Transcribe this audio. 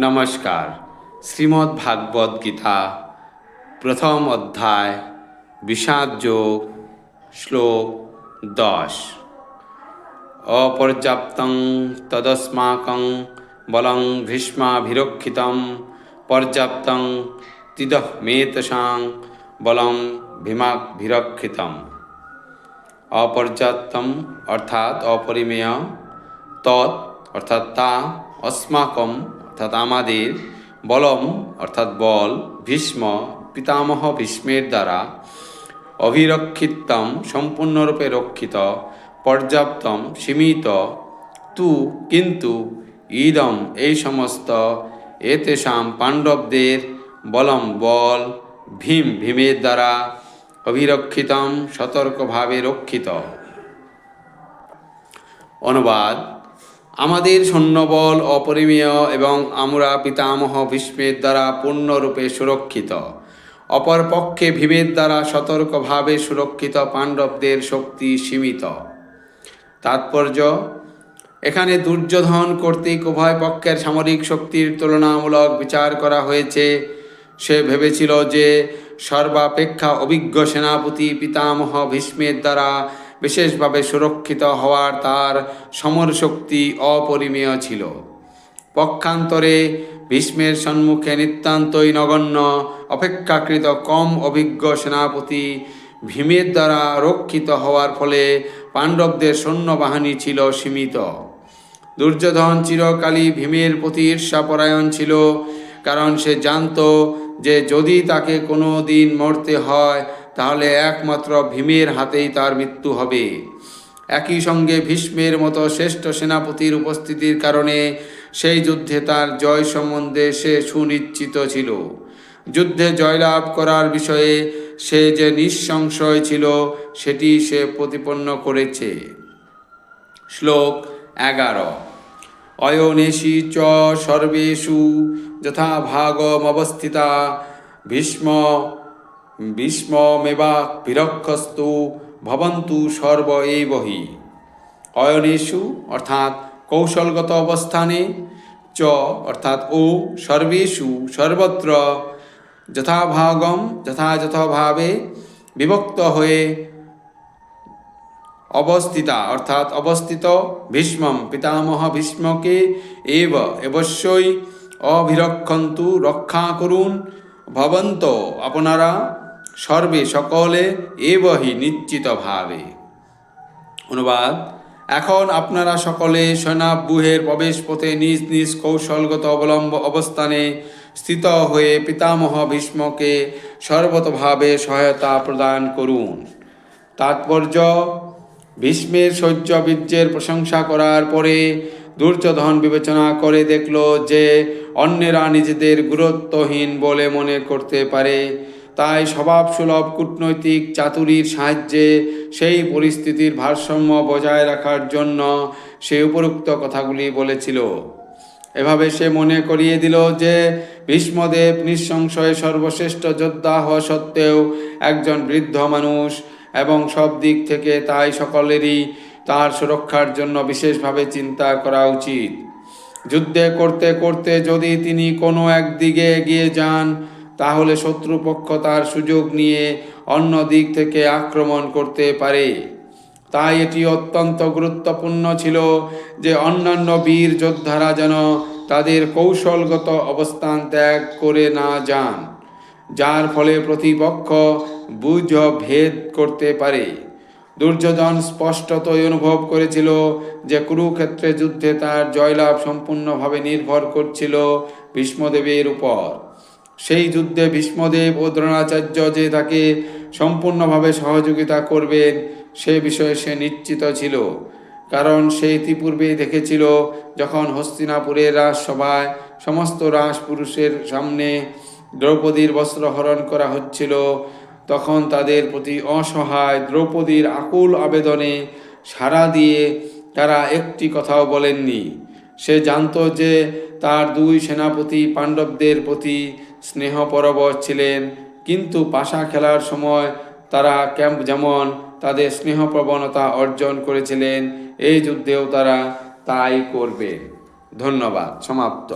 নমস্কার। শ্রীমদ্ ভাগবত গীতা, প্রথম অধ্যায়, বিষাদ যোগ, শ্লোক দশ। অপর্যাপ্তং তদস্মাকং বলং ভীষ্মাভিরক্ষিতম, পর্যাপ্তং তিদহ মেতসাং বলং ভীমাভিরক্ষিতম। অপর্যাপ্তম অর্থাৎ অপরিমেয়, তৎ অর্থাৎ তা, অস্মাকম অর্থাৎ আমাদের বলম, অর্থাৎ বল, ভীষ্ম, পিতামহ ভীষ্মের দ্বারা অভিরক্ষিতম সম্পূর্ণরূপে রক্ষিত, পর্যাপ্তম, সীমিত, তু, কিন্তু, ইদম, এই সমস্ত এতেষাম পাণ্ডবদের বলম, বল, ভীম, ভীমের দ্বারা অভিরক্ষিতম, সতর্কভাবে রক্ষিত। অনুবাদ আমাদের সৈন্যবল অপরিমেয় এবং আমরা পিতামহ ভীষ্মের দ্বারা পূর্ণরূপে সুরক্ষিত। অপরপক্ষে ভীমের দ্বারা সতর্কভাবে সুরক্ষিত পাণ্ডবদের শক্তি সীমিত। তাৎপর্য, এখানে দুর্যোধন কর্তৃক উভয় পক্ষের সামরিক শক্তির তুলনামূলক বিচার করা হয়েছে। সে ভেবেছিল যে সর্বাপেক্ষা অভিজ্ঞ সেনাপতি পিতামহ ভীষ্মের দ্বারা বিশেষভাবে সুরক্ষিত হওয়ার তার সমর শক্তি অপরিমেয় ছিল। পক্ষান্তরে ভীষ্মের সম্মুখে নিতান্তই নগণ্য, অপেক্ষাকৃত কম অভিজ্ঞ সেনাপতি ভীমের দ্বারা রক্ষিত হওয়ার ফলে পাণ্ডবদের সৈন্যবাহিনী ছিল সীমিত। দুর্যোধন চিরকালই ভীমের প্রতি ঈর্ষাপরায়ণ ছিল, কারণ সে জানত যে যদি তাকে কোনো দিন মরতে হয় তাহলে একমাত্র ভীমের হাতেই তার মৃত্যু হবে। একই সঙ্গে ভীষ্মের মতো শ্রেষ্ঠ সেনাপতির উপস্থিতির কারণে সেই যুদ্ধে তার জয় সম্বন্ধে সে সুনিশ্চিত ছিল। যুদ্ধে জয়লাভ করার বিষয়ে সে যে নিঃসংশয় ছিল, সেটি সে প্রতিপন্ন করেছে। শ্লোক এগারো। অয়নেশি চ সর্বেষু যথা ভাগমবস্থিতা ভীষ্ম ভীষ্মমেবা বিরক্ষস্তু ভবন্তু সর্ব বহি অয়নেষু অর্থাৎ কৌশলগত অবস্থানে চ অর্থাৎ ও সর্বেষু সর্বত্র যথাভাগম যথাযথভাবে বিভক্ত হয়ে অবস্থিতা অর্থাৎ অবস্থিত ভীষ্মম পিতামহ ভীষ্মকে এব অবশ্যই অভিরক্ষন্তু রক্ষা করুন ভবন্ত আপনারা সর্বে সকলে এবহি নিশ্চিতভাবে অনুবাদ, এখন আপনারা সকলে সেনাব্যূহের প্রবেশ পথে নিজ নিজ কৌশলগত অবলম্ব অবস্থানে স্থিত হয়ে পিতামহ ভীষ্মকে সর্বতভাবে সহায়তা প্রদান করুন। তাৎপর্য, ভীষ্মের শৌর্য বীর্যের প্রশংসা করার পরে দুর্যোধন বিবেচনা করে দেখল যে অন্যেরা নিজেদের গুরুত্বহীন বলে মনে করতে পারে। তাই স্বভাবসুলভ কূটনৈতিক চাতুরির সাহায্যে সেই পরিস্থিতির ভারসাম্য বজায় রাখার জন্য সে উপরোক্ত কথাগুলি বলেছিল। এভাবে সে মনে করিয়ে দিল যে ভীষ্মদেব নিঃসংশয়ে সর্বশ্রেষ্ঠ যোদ্ধা হওয়া সত্ত্বেও একজন বৃদ্ধ মানুষ এবং সব দিক থেকে তাই সকলেরই তার সুরক্ষার জন্য বিশেষভাবে চিন্তা করা উচিত। যুদ্ধে করতে করতে যদি তিনি কোনো একদিকে এগিয়ে যান তাহলে শত্রুপক্ষ তার সুযোগ নিয়ে অন্য দিক থেকে আক্রমণ করতে পারে। তাই এটি অত্যন্ত গুরুত্বপূর্ণ ছিল যে অন্যান্য বীর যোদ্ধারা যেন তাদের কৌশলগত অবস্থান ত্যাগ করে না যান, যার ফলে প্রতিপক্ষ বুঝ ভেদ করতে পারে। দুর্যোধন স্পষ্টতই অনুভব করেছিল যে কুরুক্ষেত্রে যুদ্ধে তার জয়লাভ সম্পূর্ণভাবে নির্ভর করছিল ভীষ্মদেবের উপর। সেই যুদ্ধে ভীষ্মদেব ও দ্রোণাচার্য যে তাকে সম্পূর্ণভাবে সহযোগিতা করবেন, সে বিষয়ে সে নিশ্চিত ছিল। কারণ সে ইতিপূর্বেই দেখেছিল, যখন হস্তিনাপুরের রাজসভায় সমস্ত রাজপুরুষের সামনে দ্রৌপদীর বস্ত্র হরণ করা হচ্ছিল, তখন তাদের প্রতি অসহায় দ্রৌপদীর আকুল আবেদনে সাড়া দিয়ে তারা একটি কথাও বলেননি। সে জানত যে তার দুই সেনাপতি পাণ্ডবদের প্রতি স্নেহপরবশ ছিলেন, কিন্তু পাশা খেলার সময় তারা ক্যাম্প যেমন তাদের স্নেহপ্রবণতা অর্জন করেছিলেন, এই যুদ্ধেও তারা তাই করবে। ধন্যবাদ। সমাপ্ত।